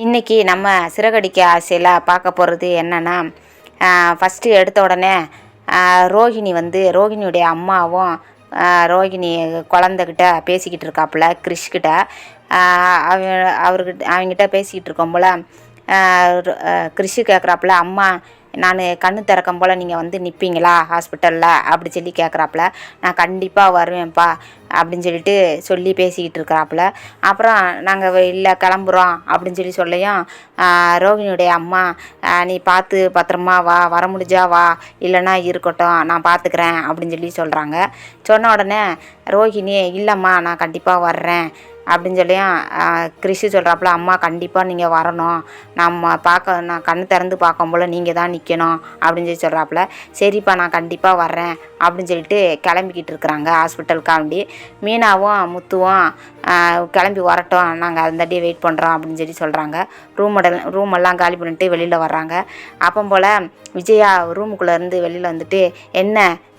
இன்றைக்கி நம்ம சிறகடிக்க ஆசையில் பார்க்க போகிறது என்னென்னா ஃபஸ்ட்டு எடுத்த உடனே ரோஹிணி ரோகிணி வந்து ரோகிணியுடைய அம்மாவும் ரோஹிணி ரோகிணி குழந்தைகிட்ட பேசிக்கிட்டு இருக்காப்புல கிறிஷ்கிட்ட அவ அவர்கிட்ட அவங்ககிட்ட பேசிக்கிட்டு இருக்கோம் போல் கிறிஷு கேட்குறாப்புல அம்மா நான் கண்ணு திறக்கும் போல் நீங்கள் வந்து நிற்பீங்களா ஹாஸ்பிட்டலில் அப்படி சொல்லி கேட்குறாப்புல நான் கண்டிப்பாக வருவேன்ப்பா அப்படின்னு சொல்லிட்டு சொல்லி பேசிக்கிட்டு இருக்கிறாப்புல. அப்புறம் நாங்கள் இல்லை கிளம்புறோம் அப்படின்னு சொல்லி சொல்லியும் ரோகிணியுடைய அம்மா நீ பார்த்து பத்திரமா வா வர முடிஞ்சா வா இல்லைன்னா இருக்கட்டும் நான் பார்த்துக்கிறேன் அப்படின்னு சொல்லி சொல்கிறாங்க சொன்ன உடனே ரோஹிணி இல்லைம்மா நான் கண்டிப்பாக வர்றேன் அப்படின்னு சொல்லியும் கிறிஷு சொல்கிறாப்புல அம்மா கண்டிப்பாக நீங்கள் வரணும். நம்ம பார்க்க நான் கண் திறந்து பார்க்கும் போல் நீங்கள் தான் நிற்கணும் அப்படின்னு சொல்லி சொல்கிறாப்புல சரிப்பா நான் கண்டிப்பாக வர்றேன். அப்படின்னு சொல்லிட்டு கிளம்பிக்கிட்டு இருக்கிறாங்க ஹாஸ்பிட்டலுக்காண்டி. மீனாவும் முத்துவும் கிளம்பி வரட்டும். நாங்கள் அந்தாட்டியே வெயிட் பண்ணுறோம் அப்படின்னு சொல்லி சொல்கிறாங்க ரூம் ரூம் எல்லாம் காலி பண்ணிட்டு வெளியில் வர்றாங்க. அப்போ போல் விஜயா ரூமுக்குள்ளேருந்து வெளியில் வந்துட்டு என்ன?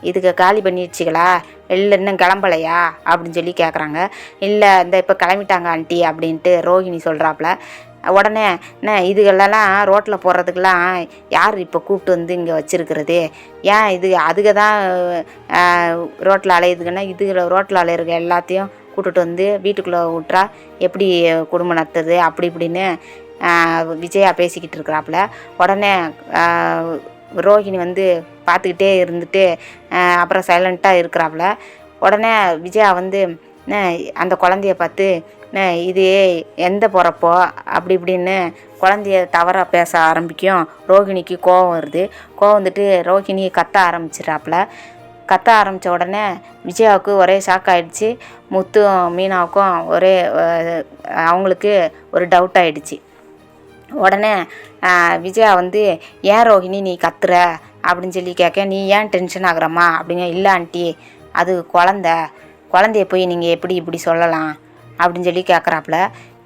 இதுக்கு காலி பண்ணிடுச்சிங்களா வெளியில் வெளில இன்னும் கிளம்பலையா? அப்படின்னு சொல்லி கேட்குறாங்க இல்லை இந்த இப்போ கிளம்பிட்டாங்க ஆண்டி அப்படின்ட்டு ரோஹிணி சொல்கிறாப்புல உடனே என்ன இதுகளெல்லாம் ரோட்டில் போடுறதுக்கெல்லாம் யார் இப்போ கூப்பிட்டு வந்து இங்கே வச்சுருக்கிறது? ஏன் இது அதுக தான் ரோட்டில் அலையுதுங்கன்னா இதுகளை ரோட்டில் அலையிறங்க எல்லாத்தையும் கூட்டுட்டு வந்து வீட்டுக்குள்ளே விட்றா எப்படி குடும்பம் நடத்துறது? அப்படி இப்படின்னு விஜயா பேசிக்கிட்டு இருக்கிறாப்புல. உடனே ரோஹிணி வந்து பார்த்துக்கிட்டே இருந்துட்டு அப்புறம் சைலண்ட்டாக இருக்கிறாப்புல. உடனே விஜயா வந்து அந்த குழந்தைய பார்த்து என்ன இது எந்த பிறப்போ? அப்படி இப்படின்னு குழந்தைய தவறாக பேச ஆரம்பிக்கும். ரோகிணிக்கு கோவம் வருது. கோவம் வந்துட்டு ரோகிணி கத்த ஆரம்பிச்சிட்றாப்புல. கத்த ஆரம்பித்த உடனே விஜயாவுக்கு ஒரே ஷாக் ஆகிடுச்சு முத்தும் மீனாவுக்கும் ஒரே அவங்களுக்கு ஒரு டவுட் ஆகிடுச்சு உடனே விஜயா வந்து ஏன் ரோஹிணி நீ கத்துற? அப்படின்னு சொல்லி கேட்க நீ ஏன் டென்ஷன் ஆகுறம்மா? அப்படிங்க இல்லை ஆண்டி அது குழந்த. குழந்தைய போய் நீங்கள் எப்படி இப்படி சொல்லலாம்? அப்படின்னு சொல்லி கேட்குறாப்புல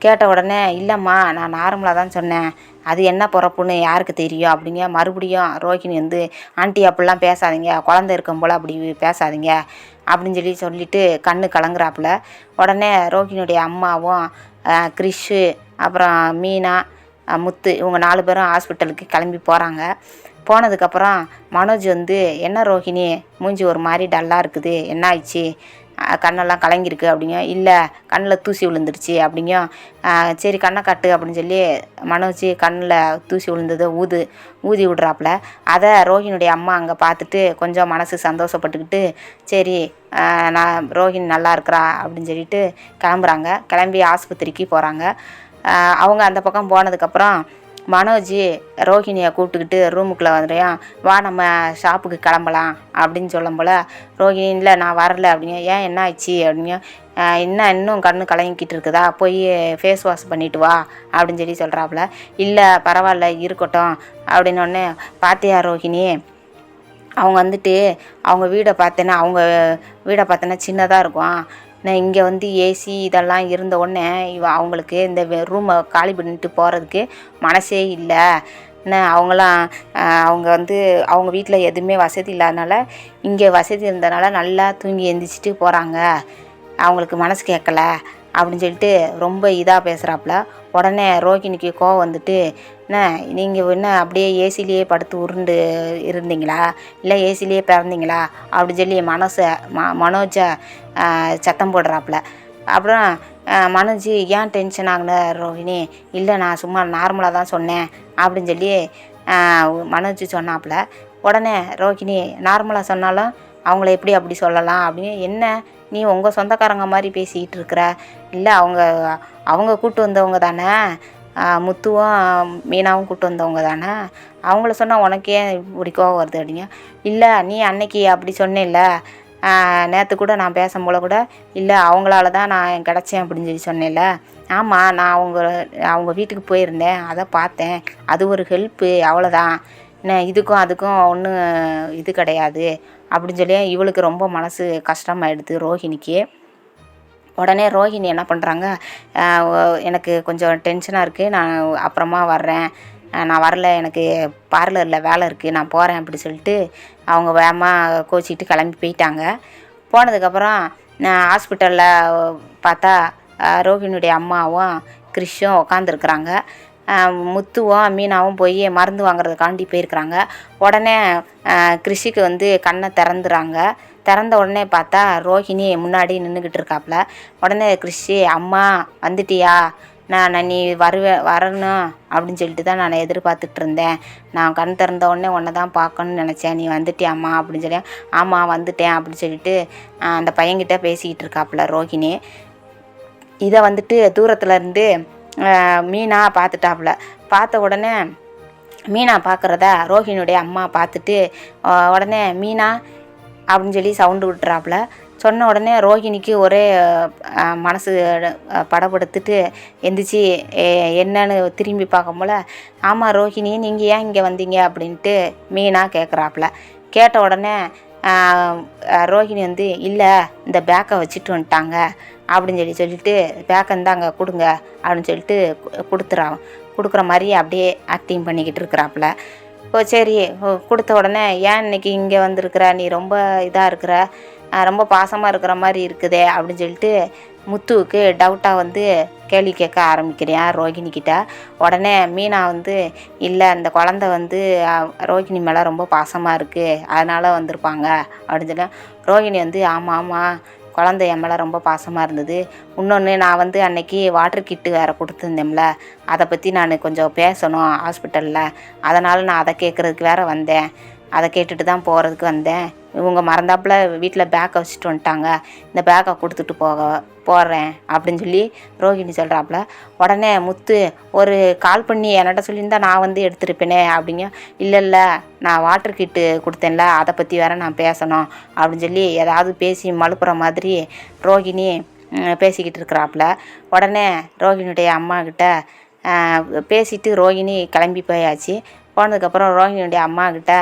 கேட்ட உடனே இல்லைம்மா நான் நார்மலாக தான் சொன்னேன். அது என்ன பிறப்புன்னு யாருக்கு தெரியும்? அப்படிங்க. மறுபடியும் ரோஹிணி வந்து ஆண்டி அப்படிலாம் பேசாதீங்க. குழந்த இருக்கும் போல் அப்படி பேசாதீங்க. அப்படின்னு சொல்லி சொல்லிட்டு கண்ணு கலங்குறாப்புல. உடனே ரோஹிணியுடைய அம்மாவும் ஆஹ், கிறிஷு அப்புறம் மீனா முத்து இவங்க நாலு பேரும் ஹாஸ்பிட்டலுக்கு கிளம்பி போகிறாங்க போனதுக்கப்புறம் மனோஜ் வந்து என்ன ரோஹிணி? மூஞ்சி ஒரு மாதிரி டல்லாக இருக்குது. என்ன ஆயிடுச்சு? கண்ணெல்லாம் கலங்கியிருக்கு அப்படிங்க. இல்லை கண்ணில் தூசி விழுந்துடுச்சு அப்படிங்க. சரி கண்ணை கட்டு அப்படின்னு சொல்லி மனோஜ் கண்ணில் தூசி விழுந்ததை ஊது ஊதி விடுறாப்புல. அதை ரோஹினுடைய அம்மா அங்கே பார்த்துட்டு கொஞ்சம் மனசு சந்தோஷப்பட்டுக்கிட்டு சரி நான் ரோஹின் நல்லா இருக்கிறா அப்படின்னு சொல்லிட்டு கிளம்புறாங்க. கிளம்பி ஆஸ்பத்திரிக்கு போகிறாங்க அவங்க அந்த பக்கம் போனதுக்கப்புறம் மனோஜ் ரோஹிணியை கூப்பிட்டுக்கிட்டு ரூமுக்குள்ளே வந்துடுறான் வா நம்ம ஷாப்புக்கு கிளம்பலாம் அப்படின்னு சொல்லும் போல் ரோஹிணி இல்லை நான் வரல அப்படிங்க ஏன் என்ன ஆயிடுச்சு? அப்படிங்க என்ன இன்னும் கண்ணு கலங்கிக்கிட்டு இருக்குதா? போய் ஃபேஸ் வாஷ் பண்ணிட்டு வா அப்படின்னு சொல்லி சொல்கிறாப்புல இல்லை பரவாயில்ல இருக்கட்டும் அப்படின்னோடனே பாத்தியா ரோஹிணி? அவங்க வந்துட்டு அவங்க வீடை பார்த்தேன்னா அவங்க வீடை பார்த்தேன்னா சின்னதாக இருக்கும். நான் இங்கே வந்து ஏசி இதெல்லாம் இருந்த உடனே இவ அவங்களுக்கு இந்த ரூமை காலி பண்ணிட்டு போகிறதுக்கு மனசே இல்லை. நான் அவங்களாம் அவங்க வந்து அவங்க வீட்டில் எதுவுமே வசதி இல்லாதனால இங்கே வசதி இருந்தனால நல்லா தூங்கி எந்திரிச்சிட்டு போகிறாங்க அவங்களுக்கு மனசு கேட்கல அப்படின்னு சொல்லிட்டு ரொம்ப இதாக பேசுகிறாப்புல உடனே ரோகிணிக்கு கோவம் வந்துட்டு என்ன நீங்கள் என்ன அப்படியே ஏசிலேயே படுத்து உருண்டு இருந்தீங்களா? இல்லை ஏசிலேயே பிறந்தீங்களா? அப்படின்னு சொல்லி மனசை ம மனோஜை சத்தம் போடுறாப்புல. அப்புறம் மனோஜி மனோஜ் ஏன் டென்ஷன் ஆகுன ரோஹிணி இல்லை நான் சும்மா நார்மலாக தான் சொன்னேன். அப்படின்னு சொல்லி மனோஜி மனோஜ் சொன்னாப்புல. உடனே ரோஹிணி நார்மலாக சொன்னாலும் அவங்கள எப்படி அப்படி சொல்லலாம் அப்படின்னு என்ன நீ உங்கள் சொந்தக்காரங்க மாதிரி பேசிக்கிட்டு இருக்கிற? இல்லை அவங்க அவங்க கூட்டு வந்தவங்க தானே? முத்துவும் மீனாவும் கூட்டு வந்தவங்க தானே? அவங்கள சொன்னால் உனக்கு ஏன் இப்படி கோவம் வருது அப்படிங்க? இல்லை நீ அன்னைக்கு அப்படி சொன்னேல்ல? நேற்று கூட நான் பேசும்போல கூட இல்லை அவங்களால தான் நான் கிடச்சேன் அப்படின்னு சொல்லி சொன்னேன்ல ஆமாம் நான் அவங்க அவங்க வீட்டுக்கு போயிருந்தேன். அதை பார்த்தேன். அது ஒரு ஹெல்ப்பு அவ்வளோதான் இதுக்கும் அதுக்கும் ஒன்றும் இது கிடையாது. அப்படின்னு சொல்லி இவளுக்கு ரொம்ப மனசு கஷ்டமாயிடுது ரோஹிணிக்கு. உடனே ரோஹிணி என்ன பண்ணுறாங்க எனக்கு கொஞ்சம் டென்ஷனாக இருக்குது நான் அப்புறமா வர்றேன். நான் வரல. எனக்கு பார்லரில் வேலை இருக்குது நான் போகிறேன் அப்படி சொல்லிட்டு அவங்க வேகமாக கோச்சிக்கிட்டு கிளம்பி போயிட்டாங்க. போனதுக்கப்புறம் நான் ஹாஸ்பிட்டலில் பார்த்தா ரோஹிணியுடைய அம்மாவும் கிறிஷும் உக்காந்துருக்குறாங்க முத்துவும் மீனாவும் போய் மருந்து வாங்குறதுக்காண்டி போயிருக்கிறாங்க. உடனே கிருஷிக்கு வந்து கண்ணை திறந்துறாங்க. திறந்த உடனே பார்த்தா ரோஹிணி முன்னாடி நின்றுக்கிட்டு இருக்காப்புல உடனே கிருஷி அம்மா வந்துட்டியா? நான் நீ வருவே வரணும் அப்படின்னு சொல்லிட்டு தான் நான் எதிர்பார்த்துட்டு இருந்தேன். நான் கண் திறந்த உடனே உன்னை தான் பார்க்கணும்னு நினச்சேன். நீ வந்துட்டியாம்மா? அப்படின்னு சொல்லி ஆமாம் வந்துட்டேன் அப்படின்னு சொல்லிட்டு அந்த பையன்கிட்ட பேசிக்கிட்டு இருக்காப்புல ரோஹிணி. இதை வந்துட்டு தூரத்தில் இருந்து மீனா பார்த்துட்டாப்புல பார்த்த உடனே மீனா பார்க்குறத ரோஹினுடைய அம்மா பார்த்துட்டு உடனே மீனா அப்படின்னு சொல்லி சவுண்டு விட்டுறாப்புல சொன்ன உடனே ரோஹிணிக்கு ஒரே மனசு படப்படுத்துட்டு எந்திரிச்சு என்னன்னு திரும்பி பார்க்கும்போல ஆமாம் ரோஹிணி நீங்கள் ஏன் இங்கே வந்தீங்க? அப்படின்ட்டு மீனா கேட்குறாப்புல கேட்ட உடனே ரோஹிணி வந்து இல்லை இந்த பேக்கை வச்சுட்டு வந்துட்டாங்க. அப்படின்னு சொல்லி சொல்லிட்டு பேக்கை அங்கே கொடுங்க. அப்படின்னு சொல்லிட்டு கொடுத்துறான். கொடுக்குற மாதிரி அப்படியே ஆக்டிங் பண்ணிக்கிட்டு இருக்கிறாப்புல. ஓ சரி. ஓ, கொடுத்த உடனே ஏன் இன்னைக்கு இங்கே வந்திருக்கிற? நீ ரொம்ப இதாக இருக்கிற ரொம்ப பாசமாக இருக்கிற மாதிரி இருக்குதே. அப்படின்னு சொல்லிட்டு முத்துவுக்கு டவுட்டாக வந்து கேள்வி கேட்க ஆரம்பிக்கிறேன் ரோகிணி கிட்ட? உடனே மீனா வந்து இல்லை அந்த குழந்த வந்து ரோகிணி மேலே ரொம்ப பாசமாக இருக்குது அதனால் வந்திருப்பாங்க. அப்படின்னு சொல்லி ரோகிணி வந்து ஆமாம் ஆமாம் குழந்தை என் மேலே ரொம்ப பாசமாக இருந்தது. இன்னொன்று நான் வந்து அன்னைக்கு வாட்டர் கிட்டு வேறு கொடுத்துருந்தேன்ல அதை பற்றி நான் கொஞ்சம் பேசணும் ஹாஸ்பிட்டலில் அதனால் நான் அதை கேட்குறதுக்கு வேற வந்தேன். அதை கேட்டுட்டு தான் போகிறதுக்கு வந்தேன். இவங்க மறந்தாப்புல வீட்டில் பேக்கை வச்சுட்டு வந்துட்டாங்க. இந்த பேக்கை கொடுத்துட்டு போக போடுறேன் அப்படின்னு சொல்லி ரோஹிணி சொல்கிறாப்புல உடனே முத்து ஒரு கால் பண்ணி என்கிட்ட சொல்லியிருந்தா நான் வந்து எடுத்திருப்பேனே அப்படிங்க. இல்லை இல்லை நான் வாட்டர் கிட்டு கொடுத்தேன்ல அதை பற்றி வேற நான் பேசணும் அப்படின்னு சொல்லி ஏதாவது பேசி மழுப்புற மாதிரி ரோஹிணி பேசிக்கிட்டு இருக்கிறாப்புல. உடனே ரோஹிணியுடைய அம்மாக்கிட்ட பேசிட்டு ரோஹிணி கிளம்பி போயாச்சு. போனதுக்கப்புறம் ரோஹிணியுடைய அம்மாக்கிட்ட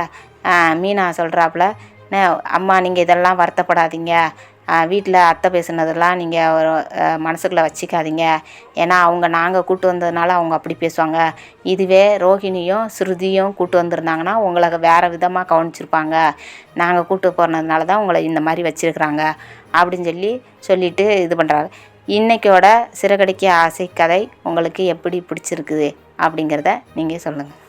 மீனா சொல்கிறாப்புல அம்மா நீங்கள் இதெல்லாம் வருத்தப்படாதீங்க. வீட்டில் அத்தை பேசுனதெல்லாம் நீங்கள் மனசுக்குள்ளே வச்சுக்காதீங்க. ஏன்னா அவங்க நாங்கள் கூட்டு வந்ததுனால அவங்க அப்படி பேசுவாங்க. இதுவே ரோஹிணியும் ஸ்ருதியும் கூட்டு வந்திருந்தாங்கன்னா உங்களை வேறு விதமாக கவனிச்சிருப்பாங்க. நாங்கள் கூட்டு போனதுனால தான் உங்களை இந்த மாதிரி வச்சுருக்குறாங்க. அப்படின்னு சொல்லி சொல்லிட்டு இது பண்ணுறாங்க இன்றைக்கோட சிறகடிக்க ஆசை கதை உங்களுக்கு எப்படி பிடிச்சிருக்குது அப்படிங்கிறத நீங்கள் சொல்லுங்கள்